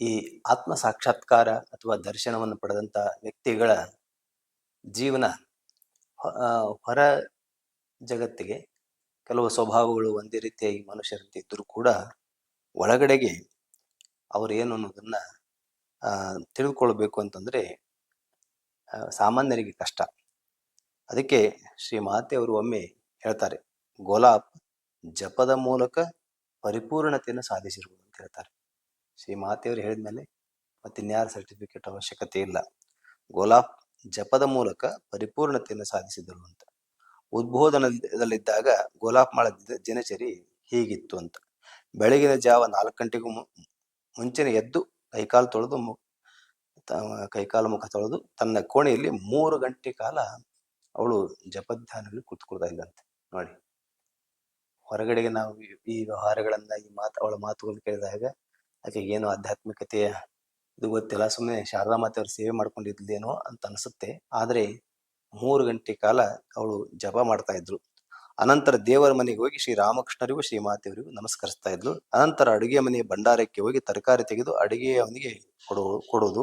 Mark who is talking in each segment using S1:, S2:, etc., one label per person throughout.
S1: ಈ ಆತ್ಮ ಸಾಕ್ಷಾತ್ಕಾರ ಅಥವಾ ದರ್ಶನವನ್ನು ಪಡೆದಂತ ವ್ಯಕ್ತಿಗಳ ಜೀವನ ಹೊರ ಜಗತ್ತಿಗೆ ಕೆಲವು ಸ್ವಭಾವಗಳು ಒಂದೇ ರೀತಿಯಾಗಿ ಮನುಷ್ಯರಂತೆ ಇದ್ದರೂ ಕೂಡ ಒಳಗಡೆಗೆ ಅವ್ರು ಏನು ಅನ್ನೋದನ್ನ ತಿಳಿದುಕೊಳ್ಬೇಕು ಅಂತಂದ್ರೆ ಸಾಮಾನ್ಯರಿಗೆ ಕಷ್ಟ. ಅದಕ್ಕೆ ಶ್ರೀ ಮಾತೆಯವರು ಒಮ್ಮೆ ಹೇಳ್ತಾರೆ, ಗೋಲಾಪ್ ಜಪದ ಮೂಲಕ ಪರಿಪೂರ್ಣತೆಯನ್ನು ಸಾಧಿಸಿರುವುದು ಅಂತ ಹೇಳ್ತಾರೆ. ಶ್ರೀ ಮಾತೆಯವರು ಹೇಳಿದ್ಮೇಲೆ ಮತ್ತೆ ಇನ್ಯಾರ ಸರ್ಟಿಫಿಕೇಟ್ ಅವಶ್ಯಕತೆ ಇಲ್ಲ. ಗೋಲಾಪ್ ಜಪದ ಮೂಲಕ ಪರಿಪೂರ್ಣತೆಯನ್ನು ಸಾಧಿಸಿದರು ಅಂತ. ಉದ್ಬೋಧನದಲ್ಲಿದ್ದಾಗ ಗೋಲಾಪ್ ಮಾಳ ದಿ- ದಿನಚರಿ ಹೀಗಿತ್ತು ಅಂತ. ಬೆಳಗಿನ ಜಾವ ನಾಲ್ಕು ಗಂಟೆಗೂ ಮುಂಚೆನೆ ಎದ್ದು ಕೈಕಾಲು ತೊಳೆದು ಕೈಕಾಲು ಮುಖ ತೊಳೆದು ತನ್ನ ಕೋಣೆಯಲ್ಲಿ ಮೂರು ಗಂಟೆ ಕಾಲ ಅವಳು ಜಪಧ್ಯಾನದಲ್ಲಿ ಕೂತ್ಕೊಳ್ತಾ ಇಲ್ಲಂತೆ ನೋಡಿ. ಹೊರಗಡೆಗೆ ನಾವು ಈ ವ್ಯವಹಾರಗಳನ್ನ, ಈ ಮಾತು, ಅವಳ ಮಾತುಗಳನ್ನು ಕೇಳಿದಾಗ ಆಕೆಗೆ ಏನು ಆಧ್ಯಾತ್ಮಿಕತೆ ಇದು ಗೊತ್ತಿಲ್ಲ. ಸುಮ್ಮನೆ ಶಾರದಾ ಮಾತೆ ಅವ್ರ ಸೇವೆ ಮಾಡ್ಕೊಂಡಿದ್ಲೇನೋ ಅಂತ ಅನಿಸುತ್ತೆ. ಆದ್ರೆ ಮೂರು ಗಂಟೆ ಕಾಲ ಅವಳು ಜಪ ಮಾಡ್ತಾ ಇದ್ರು. ಅನಂತರ ದೇವರ ಮನೆಗೆ ಹೋಗಿ ಶ್ರೀ ರಾಮಕೃಷ್ಣರಿಗೂ ಶ್ರೀ ಮಾತೆಯವರಿಗೂ ನಮಸ್ಕರಿಸ್ತಾ ಇದ್ಲು. ಅನಂತರ ಅಡುಗೆ ಮನೆಯ ಭಂಡಾರಕ್ಕೆ ಹೋಗಿ ತರಕಾರಿ ತೆಗೆದು ಅಡುಗೆ ಅವನಿಗೆ ಕೊಡು, ಕೊಡುವುದು.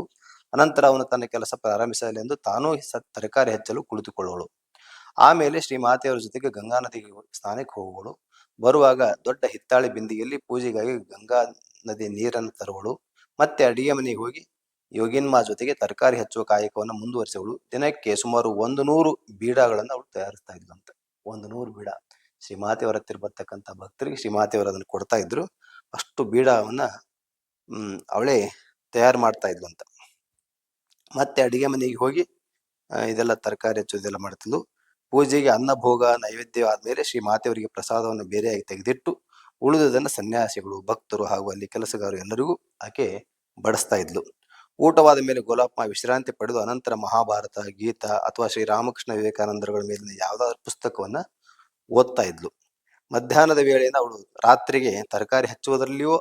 S1: ಅನಂತರ ಅವನು ತನ್ನ ಕೆಲಸ ಪ್ರಾರಂಭಿಸಲೆಂದು ತಾನೂ ತರಕಾರಿ ಹೆಚ್ಚಲು ಕುಳಿತುಕೊಳ್ಳೋಳು ಆಮೇಲೆ ಶ್ರೀ ಮಾತೆಯವರ ಜೊತೆಗೆ ಗಂಗಾ ನದಿಗೆ ಸ್ನಾನಕ್ಕೆ ಹೋಗುವಳು. ಬರುವಾಗ ದೊಡ್ಡ ಹಿತ್ತಾಳೆ ಬಿಂದಿಗೆಯಲ್ಲಿ ಪೂಜೆಗಾಗಿ ಗಂಗಾ ನದಿ ನೀರನ್ನು ತರುವಳು. ಮತ್ತೆ ಅಡಿಗೆ ಮನೆಗೆ ಹೋಗಿ ಯೋಗಿನ್ಮಾ ಜೊತೆಗೆ ತರಕಾರಿ ಹಚ್ಚುವ ಕಾಯಕವನ್ನು ಮುಂದುವರಿಸುವಳು ದಿನಕ್ಕೆ ಸುಮಾರು ಒಂದು ನೂರು ಬೀಡಗಳನ್ನು ಅವಳು ತಯಾರಿಸ್ತಾ ಇದ್ಲಂತೆ ಒಂದು ನೂರು ಬೀಡ. ಶ್ರೀಮಾತೆಯವರ ಹತ್ತಿರ ಬರ್ತಕ್ಕಂಥ ಭಕ್ತರಿಗೆ ಶ್ರೀಮಾತೆಯವರು ಅದನ್ನು ಕೊಡ್ತಾ ಇದ್ರು. ಅಷ್ಟು ಬೀಡವನ್ನ, ಹ್ಮ್, ಅವಳೇ ತಯಾರು ಮಾಡ್ತಾ ಇದ್ಲಂತ. ಮತ್ತೆ ಅಡಿಗೆ ಮನೆಗೆ ಹೋಗಿ ಇದೆಲ್ಲ ತರಕಾರಿ ಹಚ್ಚೋದೆಲ್ಲ ಮಾಡ್ತಿದ್ಲು. ಪೂಜೆಗೆ ಅನ್ನ ಭೋಗ ನೈವೇದ್ಯ ಆದ್ಮೇಲೆ ಶ್ರೀ ಮಾತೆಯವರಿಗೆ ಪ್ರಸಾದವನ್ನು ಬೇರೆಯಾಗಿ ತೆಗೆದಿಟ್ಟು ಉಳಿದುದನ್ನು ಸನ್ಯಾಸಿಗಳು, ಭಕ್ತರು ಹಾಗೂ ಅಲ್ಲಿ ಕೆಲಸಗಾರರು ಎಲ್ಲರಿಗೂ ಆಕೆ ಬಡಿಸ್ತಾ ಇದ್ಲು. ಊಟವಾದ ಮೇಲೆ ಗೋಲಾಪ್ಮ, ವಿಶ್ರಾಂತಿ ಪಡೆದು ಅನಂತರ ಮಹಾಭಾರತ, ಗೀತಾ ಅಥವಾ ಶ್ರೀರಾಮಕೃಷ್ಣ ವಿವೇಕಾನಂದರುಗಳ ಮೇಲಿನ ಯಾವುದಾದ್ರು ಪುಸ್ತಕವನ್ನ ಓದ್ತಾ ಇದ್ಲು. ಮಧ್ಯಾಹ್ನದ ವೇಳೆಯಿಂದ ಅವಳು ರಾತ್ರಿಗೆ ತರಕಾರಿ ಹಚ್ಚುವುದರಲ್ಲಿಯೂ,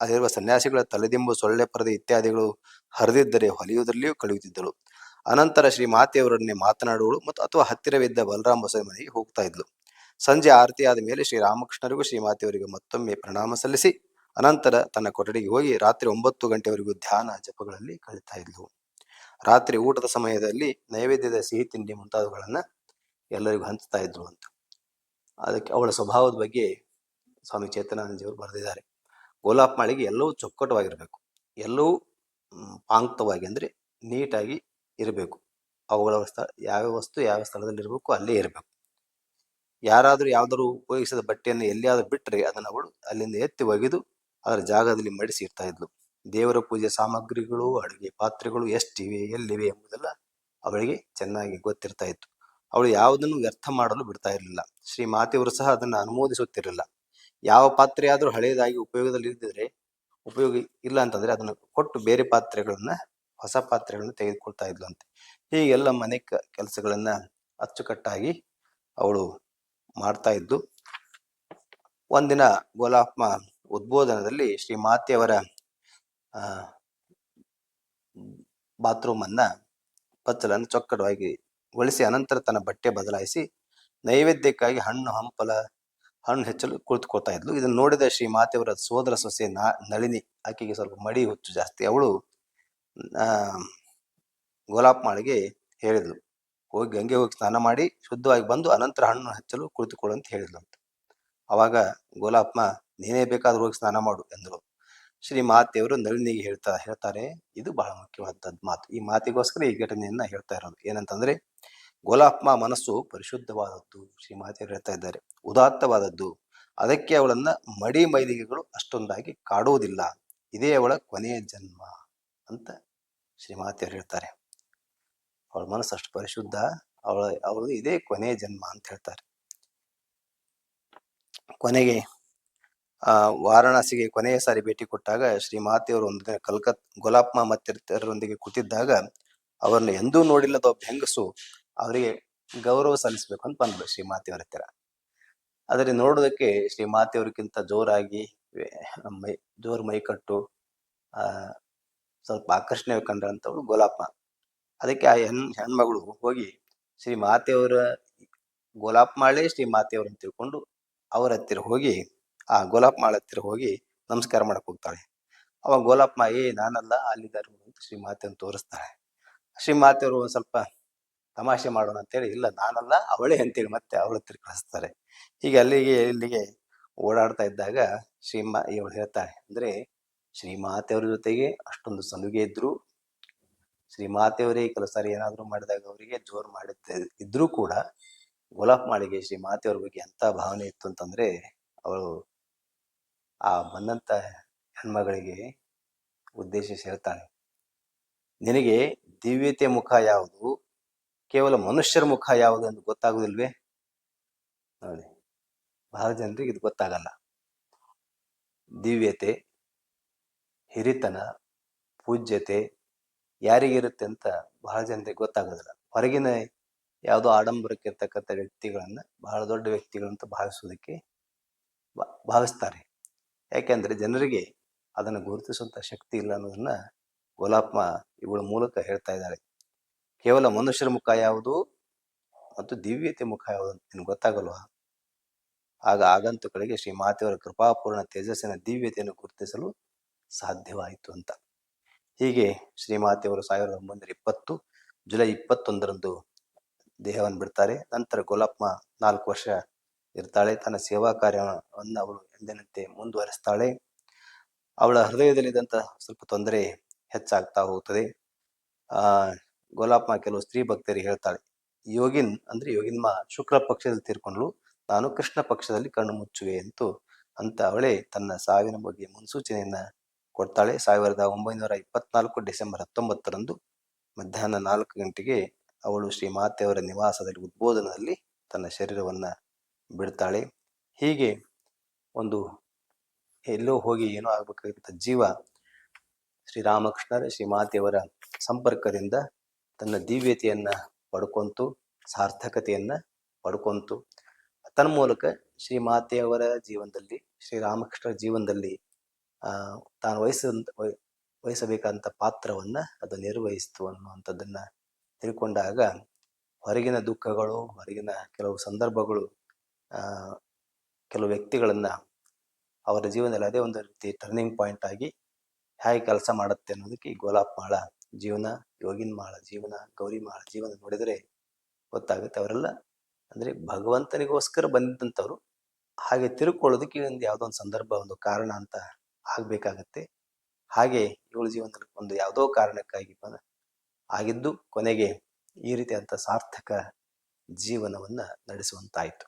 S1: ಅಲ್ಲಿರುವ ಸನ್ಯಾಸಿಗಳ ತಲೆದಿಂಬು ಸೊಳ್ಳೆ ಪರದೆ ಇತ್ಯಾದಿಗಳು ಹರಿದಿದ್ದರೆ ಹೊಲಿಯುವುದರಲ್ಲಿಯೂ ಕಳೆಯುತ್ತಿದ್ದಳು. ಅನಂತರ ಶ್ರೀ ಮಾತೆಯವರನ್ನೇ ಮಾತನಾಡುವಳು ಮತ್ತು ಅಥವಾ ಹತ್ತಿರವಿದ್ದ ಬಲರಾಮ ಬಸವ ಮನೆಗೆ ಹೋಗ್ತಾ ಇದ್ಲು. ಸಂಜೆ ಆರತಿ ಆದ ಮೇಲೆ ಶ್ರೀರಾಮಕೃಷ್ಣರಿಗೂ ಶ್ರೀ ಮಾತೆಯವರಿಗೆ ಮತ್ತೊಮ್ಮೆ ಪ್ರಣಾಮ ಸಲ್ಲಿಸಿ, ಅನಂತರ ತನ್ನ ಕೊಠಡಿಗೆ ಹೋಗಿ ರಾತ್ರಿ ಒಂಬತ್ತು ಗಂಟೆವರೆಗೂ ಧ್ಯಾನ ಜಪಗಳಲ್ಲಿ ಕಳೀತಾ ಇದ್ಲು. ರಾತ್ರಿ ಊಟದ ಸಮಯದಲ್ಲಿ ನೈವೇದ್ಯದ ಸಿಹಿ ತಿಂಡಿ ಮುಂತಾದವುಗಳನ್ನ ಎಲ್ಲರಿಗೂ ಹಂಚ್ತಾ ಇದ್ರು ಅಂತ. ಅದಕ್ಕೆ ಅವಳ ಸ್ವಭಾವದ ಬಗ್ಗೆ ಸ್ವಾಮಿ ಚೇತನಾನಂದಜಿಯವರು ಬರೆದಿದ್ದಾರೆ. ಗೋಲಾಪ್ ಮಾಳಿಗೆ ಎಲ್ಲವೂ ಚೊಕ್ಕಟವಾಗಿರಬೇಕು. ಎಲ್ಲವೂ ಪಾಂಕ್ತವಾಗಿ ಅಂದರೆ ನೀಟಾಗಿ ಇರಬೇಕು. ಅವುಗಳ ಸ್ಥಳ, ಯಾವ್ಯಾವ ವಸ್ತು, ಯಾವ ಸ್ಥಳದಲ್ಲಿ ಇರಬೇಕು ಅಲ್ಲೇ ಇರಬೇಕು. ಯಾರಾದರೂ ಯಾವ್ದಾದ್ರು ಉಪಯೋಗಿಸಿದ ಬಟ್ಟೆಯನ್ನು ಎಲ್ಲಿಯಾದರೂ ಬಿಟ್ಟರೆ ಅದನ್ನು ಅವಳು ಅಲ್ಲಿಂದ ಎತ್ತಿ ಒಗೆದು ಅದರ ಜಾಗದಲ್ಲಿ ಮಡಿಸಿ ಇಡ್ತಾ ಇದ್ಲು. ದೇವರ ಪೂಜೆ ಸಾಮಗ್ರಿಗಳು, ಅಡುಗೆ ಪಾತ್ರೆಗಳು ಎಷ್ಟಿವೆ, ಎಲ್ಲಿವೆ ಎಂಬುದೆಲ್ಲ ಅವಳಿಗೆ ಚೆನ್ನಾಗಿ ಗೊತ್ತಿರ್ತಾ ಇತ್ತು. ಅವಳು ಯಾವುದನ್ನು ವ್ಯರ್ಥ ಮಾಡಲು ಬಿಡ್ತಾ ಇರಲಿಲ್ಲ. ಶ್ರೀ ಮಾತೆಯವರು ಸಹ ಅದನ್ನು ಅನುಮೋದಿಸುತ್ತಿರಲಿಲ್ಲ. ಯಾವ ಪಾತ್ರೆ ಆದರೂ ಹಳೆಯದಾಗಿ ಉಪಯೋಗದಲ್ಲಿ ಇದ್ದಿದ್ರೆ, ಉಪಯೋಗ ಇಲ್ಲ ಅಂತಂದ್ರೆ ಅದನ್ನು ಕೊಟ್ಟು ಬೇರೆ ಪಾತ್ರೆಗಳನ್ನ, ಹೊಸ ಪಾತ್ರೆಗಳನ್ನ ತೆಗೆದುಕೊಳ್ತಾ ಇದ್ಲು ಅಂತ. ಹೀಗೆಲ್ಲ ಮನೆ ಕೆಲಸಗಳನ್ನ ಅಚ್ಚುಕಟ್ಟಾಗಿ ಅವಳು ಮಾಡ್ತಾ ಇದ್ದು, ಒಂದಿನ ಗೋಲಾಪ್ಮ ಉದ್ಬೋಧನದಲ್ಲಿ ಶ್ರೀ ಮಾತೆಯವರ ಬಾತ್ರೂಮ್ ಅನ್ನ ಪಚ್ಚಲನ್ನು ಚೊಕ್ಕಡವಾಗಿ ಗೊಳಿಸಿ ಅನಂತರ ತನ್ನ ಬಟ್ಟೆ ಬದಲಾಯಿಸಿ, ನೈವೇದ್ಯಕ್ಕಾಗಿ ಹಣ್ಣು ಹಂಪಲ, ಹಣ್ಣು ಹೆಚ್ಚಲು ಕುಳಿತುಕೊಳ್ತಾ ಇದ್ಲು. ಇದನ್ನು ನೋಡಿದ ಶ್ರೀ ಮಾತೆಯವರ ಸೋದರ ಸೊಸೆ ನಾ, ನಳಿನಿ, ಆಕೆಗೆ ಸ್ವಲ್ಪ ಮಡಿ ಹುಚ್ಚು ಜಾಸ್ತಿ. ಅವಳು ಗೋಲಾಪ್ ಮಾಳಿಗೆ ಹೇಳಿದ್ಲು. ಹೋಗಿ ಗಂಗೆ ಹೋಗಿ ಸ್ನಾನ ಮಾಡಿ ಶುದ್ಧವಾಗಿ ಬಂದು ಅನಂತರ ಹಣ್ಣು ಹಚ್ಚಲು ಕುಳಿತುಕೊಳ್ಳು ಅಂತ ಹೇಳಿದ್ಲು ಅಂತ ಅವಾಗ ಗೋಲಾಪ್ಮ ನೀನೇ ಬೇಕಾದ್ರೂ ಹೋಗಿ ಸ್ನಾನ ಮಾಡು ಎಂದರು ಶ್ರೀ ಮಾತೆಯವರು ನಳಿನಿಗೆ ಹೇಳ್ತಾ, ಹೇಳ್ತಾರೆ, ಇದು ಬಹಳ ಮುಖ್ಯವಾದದ್ದು ಮಾತು. ಈ ಮಾತಿಗೋಸ್ಕರ ಈ ಘಟನೆಯನ್ನ ಹೇಳ್ತಾ ಇರೋದು. ಏನಂತಂದ್ರೆ ಗೋಲಾಪ್ಮ ಮನಸ್ಸು ಪರಿಶುದ್ಧವಾದದ್ದು ಶ್ರೀ ಮಾತೆಯವರು ಹೇಳ್ತಾ ಇದ್ದಾರೆ. ಉದಾತ್ತವಾದದ್ದು. ಅದಕ್ಕೆ ಅವಳನ್ನ ಮಡಿ ಮೈಲಿಗೆಗಳು ಅಷ್ಟೊಂದಾಗಿ ಕಾಡುವುದಿಲ್ಲ ಇದೇ ಅವಳ ಕೊನೆಯ ಜನ್ಮ ಅಂತ ಶ್ರೀ ಮಾತೆಯವರು ಹೇಳ್ತಾರೆ. ಅವಳ ಮನಸ್ಸು ಅಷ್ಟು ಪರಿಶುದ್ಧ ಅವಳ ಅವಳು ಇದೇ ಕೊನೆಯ ಜನ್ಮ ಅಂತ ಹೇಳ್ತಾರೆ. ಕೊನೆಗೆ, ಆ, ವಾರಾಣಸಿಗೆ ಕೊನೆಯ ಸಾರಿ ಭೇಟಿ ಕೊಟ್ಟಾಗ ಶ್ರೀ ಮಾತೆಯವರು ಒಂದು ದಿನ ಕಲ್ಕತ್ ಗೋಲಾಪ್ಮ ಮತ್ತಿತರರೊಂದಿಗೆ ಕೂತಿದ್ದಾಗ ಅವರನ್ನು ಎಂದೂ ನೋಡಿಲ್ಲದ ಒಬ್ಬ ಹೆಂಗಸು ಅವರಿಗೆ ಗೌರವ ಸಲ್ಲಿಸ್ಬೇಕು ಅಂತ ಬಂದ್ರು ಶ್ರೀ ಮಾತೆಯವರ ಹತ್ತಿರ. ಆದರೆ ನೋಡೋದಕ್ಕೆ ಶ್ರೀ ಮಾತೆಯವ್ರಿಗಿಂತ ಜೋರಾಗಿ, ಮೈ, ಜೋರ್ ಮೈಕಟ್ಟು, ಆ, ಸ್ವಲ್ಪ ಆಕರ್ಷಣೆ ಕಂಡ್ರಂಥವ್ರು ಗೋಲಾಪ್ಮ ಅದಕ್ಕೆ ಆ ಹೆಣ್, ಹೆಣ್ಮಗಳು ಹೋಗಿ ಶ್ರೀ ಮಾತೆಯವರ ಗೋಲಾಪ್ ಮಾಳೆ ಶ್ರೀ ಮಾತೆಯವರು ಅಂತ ತಿಳ್ಕೊಂಡು ಅವರ ಹತ್ತಿರ ಹೋಗಿ, ಆ ಗೋಲಾಪ್ ಮಾಳ ಹತ್ತಿರ ಹೋಗಿ ನಮಸ್ಕಾರ ಮಾಡಕ್ ಹೋಗ್ತಾಳೆ. ಅವಾಗ ಮಾ ಏ, ನಾನಲ್ಲ, ಅಲ್ಲಿದ್ದಾರೆ ಅಂತ ಶ್ರೀಮಾತೆಯನ್ನು ತೋರಿಸ್ತಾಳೆ. ಶ್ರೀಮಾತೆಯವರು ಒಂದು ಸ್ವಲ್ಪ ತಮಾಷೆ ಮಾಡೋಣ ಅಂತೇಳಿ ಇಲ್ಲ, ನಾನಲ್ಲ, ಅವಳೇ ಅಂತೇಳಿ ಮತ್ತೆ ಅವಳ ಹತ್ತಿರ ಕಳಿಸ್ತಾರೆ. ಹೀಗೆ ಅಲ್ಲಿಗೆ, ಇಲ್ಲಿಗೆ ಓಡಾಡ್ತಾ ಇದ್ದಾಗ ಶ್ರೀಮಾ ಇವಳು ಹೇಳ್ತಾಳೆ, ಅಂದ್ರೆ ಶ್ರೀಮಾತೆಯವ್ರ ಜೊತೆಗೆ ಅಷ್ಟೊಂದು ಸಲುಗೆ ಇದ್ರು ಶ್ರೀಮಾತೆಯವರೇ ಕೆಲವು ಸಾರಿ ಏನಾದ್ರು ಮಾಡಿದಾಗ ಅವರಿಗೆ ಜೋರು ಮಾಡುತ್ತೆ ಇದ್ರೂ ಕೂಡ ಗುಲಾಬ್ ಮಾಳಿಗೆ ಶ್ರೀ ಮಾತೆಯವ್ರ ಬಗ್ಗೆ ಎಂತ ಭಾವನೆ ಇತ್ತು ಅಂತಂದ್ರೆ ಅವಳು ಆ ಬಂದಂತ ಹೆಣ್ಮಗಳಿಗೆ ಉದ್ದೇಶಿಸಿ ಹೇಳ್ತಾನೆ ನಿನಗೆ ದಿವ್ಯತೆ ಮುಖ ಯಾವುದು? ಕೇವಲ ಮನುಷ್ಯರ ಮುಖ ಯಾವುದು ಅಂತ ಗೊತ್ತಾಗುದಿಲ್ವೇ? ನೋಡಿ, ಬಹಳ ಜನರಿಗೆ ಇದು ಗೊತ್ತಾಗಲ್ಲ. ದಿವ್ಯತೆ, ಹಿರಿತನ, ಪೂಜ್ಯತೆ ಯಾರಿಗಿರುತ್ತೆ ಅಂತ ಬಹಳ ಜನರಿಗೆ ಗೊತ್ತಾಗೋದಿಲ್ಲ. ಹೊರಗಿನ ಯಾವುದೋ ಆಡಂಬರಕ್ಕೆ ಇರ್ತಕ್ಕಂಥ ವ್ಯಕ್ತಿಗಳನ್ನು ಬಹಳ ದೊಡ್ಡ ವ್ಯಕ್ತಿಗಳಂತ ಭಾವಿಸೋದಕ್ಕೆ ಭಾವಿಸ್ತಾರೆ. ಯಾಕೆಂದರೆ ಜನರಿಗೆ ಅದನ್ನು ಗುರುತಿಸುವಂತ ಶಕ್ತಿ ಇಲ್ಲ ಅನ್ನೋದನ್ನ ಗೋಲಾಪ್ಮ ಇವುಗಳ ಮೂಲಕ ಹೇಳ್ತಾ ಇದ್ದಾರೆ. ಕೇವಲ ಮನುಷ್ಯರ ಮುಖ ಯಾವುದು ಮತ್ತು ದಿವ್ಯತೆ ಮುಖ ಯಾವುದು ಅಂತ ನಿನ್ಗೆ ಗೊತ್ತಾಗಲ್ವಾ? ಆಗ ಆಗಂತುಗಳಿಗೆ ಶ್ರೀ ಮಾತೆಯವರ ಕೃಪಾಪೂರ್ಣ ತೇಜಸ್ಸಿನ ದಿವ್ಯತೆಯನ್ನು ಗುರುತಿಸಲು ಸಾಧ್ಯವಾಯಿತು ಅಂತ. ಹೀಗೆ ಶ್ರೀಮಾತೆಯವರು ಸಾವಿರದ ಒಂಬೈನೂರ ಇಪ್ಪತ್ತು ಜುಲೈ ಇಪ್ಪತ್ತೊಂದರಂದು ದೇಹವನ್ನು ಬಿಡ್ತಾರೆ. ನಂತರ ಗೋಲಪ್ಪ ನಾಲ್ಕು ವರ್ಷ ಇರ್ತಾಳೆ. ತನ್ನ ಸೇವಾ ಕಾರ್ಯವನ್ನು ಅವಳು ಎಂದಿನಂತೆ ಮುಂದುವರಿಸ್ತಾಳೆ. ಅವಳ ಹೃದಯದಲ್ಲಿದ್ದಂಥ ಸ್ವಲ್ಪ ತೊಂದರೆ ಹೆಚ್ಚಾಗ್ತಾ ಹೋಗುತ್ತದೆ ಆ ಗೋಲಾಪ್ಮ ಕೆಲವು ಸ್ತ್ರೀ ಭಕ್ತರಿಗೆ ಹೇಳ್ತಾಳೆ, ಯೋಗಿನ್, ಅಂದ್ರೆ ಯೋಗಿನ್ಮ, ಶುಕ್ಲ ಪಕ್ಷದಲ್ಲಿ ತೀರ್ಕೊಂಡ್ಲು, ನಾನು ಕೃಷ್ಣ ಪಕ್ಷದಲ್ಲಿ ಕಣ್ಣು ಮುಚ್ಚುವೆ ಅಂತು ಅಂತ ಅವಳೇ ತನ್ನ ಸಾವಿನ ಬಗ್ಗೆ ಮುನ್ಸೂಚನೆಯನ್ನ ಕೊಡ್ತಾಳೆ. ಸಾವಿರದ ಒಂಬೈನೂರ ಇಪ್ಪತ್ನಾಲ್ಕು ಡಿಸೆಂಬರ್ ಹತ್ತೊಂಬತ್ತರಂದು ಮಧ್ಯಾಹ್ನ ನಾಲ್ಕು ಗಂಟೆಗೆ ಅವಳು ಶ್ರೀ ಮಾತೆಯವರ ನಿವಾಸದಲ್ಲಿ ಉದ್ಬೋಧನದಲ್ಲಿ ತನ್ನ ಶರೀರವನ್ನು ಬಿಡ್ತಾಳೆ. ಹೀಗೆ ಒಂದು ಎಲ್ಲೋ ಹೋಗಿ ಏನೋ ಆಗ್ಬೇಕಾಗಿದ್ದ ಜೀವ ಶ್ರೀರಾಮಕೃಷ್ಣರ ಶ್ರೀ ಮಾತೆಯವರ ಸಂಪರ್ಕದಿಂದ ತನ್ನ ದಿವ್ಯತೆಯನ್ನು ಪಡ್ಕೊಂತು, ಸಾರ್ಥಕತೆಯನ್ನು ಪಡ್ಕೊಂತು. ತನ್ಮೂಲಕ ಶ್ರೀ ಮಾತೆಯವರ ಜೀವನದಲ್ಲಿ ಶ್ರೀರಾಮಕೃಷ್ಣರ ಜೀವನದಲ್ಲಿ ತಾನು ವಹಿಸಿದಂಥ ವಹಿ- ವಹಿಸಬೇಕಾದಂತ ಪಾತ್ರವನ್ನ ಅದು ನಿರ್ವಹಿಸ್ತು ಅನ್ನುವಂಥದ್ದನ್ನು ತಿಳ್ಕೊಂಡಾಗ ಹೊರಗಿನ ದುಃಖಗಳು, ಹೊರಗಿನ ಕೆಲವು ಸಂದರ್ಭಗಳು ಕೆಲವು ವ್ಯಕ್ತಿಗಳನ್ನ ಅವರ ಜೀವನದಲ್ಲಿ ಅದೇ ಒಂದು ರೀತಿ ಟರ್ನಿಂಗ್ ಪಾಯಿಂಟ್ ಆಗಿ ಹೇಗೆ ಕೆಲಸ ಮಾಡುತ್ತೆ ಅನ್ನೋದಕ್ಕೆ ಈ ಗೋಲಾಪ್ ಮಾಳ ಜೀವನ, ಯೋಗಿನ್ ಮಾಳ ಜೀವನ, ಗೌರಿ ಮಾಳ ಜೀವನ ನೋಡಿದರೆ ಗೊತ್ತಾಗುತ್ತೆ. ಅವರೆಲ್ಲ ಅಂದ್ರೆ ಭಗವಂತನಿಗೋಸ್ಕರ ಬಂದಿದ್ದಂಥವ್ರು. ಹಾಗೆ ತಿರುಕೊಳ್ಳೋದಕ್ಕೆ ಒಂದು ಯಾವುದೋ ಒಂದು ಸಂದರ್ಭ, ಒಂದು ಕಾರಣ ಅಂತ ಆಗ್ಬೇಕಾಗತ್ತೆ. ಹಾಗೆ ಇವಳ ಜೀವನದಲ್ಲಿ ಒಂದು ಯಾವುದೋ ಕಾರಣಕ್ಕಾಗಿ ಆಗಿದ್ದು ಕೊನೆಗೆ ಈ ರೀತಿಯಾದಂಥ ಸಾರ್ಥಕ ಜೀವನವನ್ನು ನಡೆಸುವಂತಾಯ್ತು.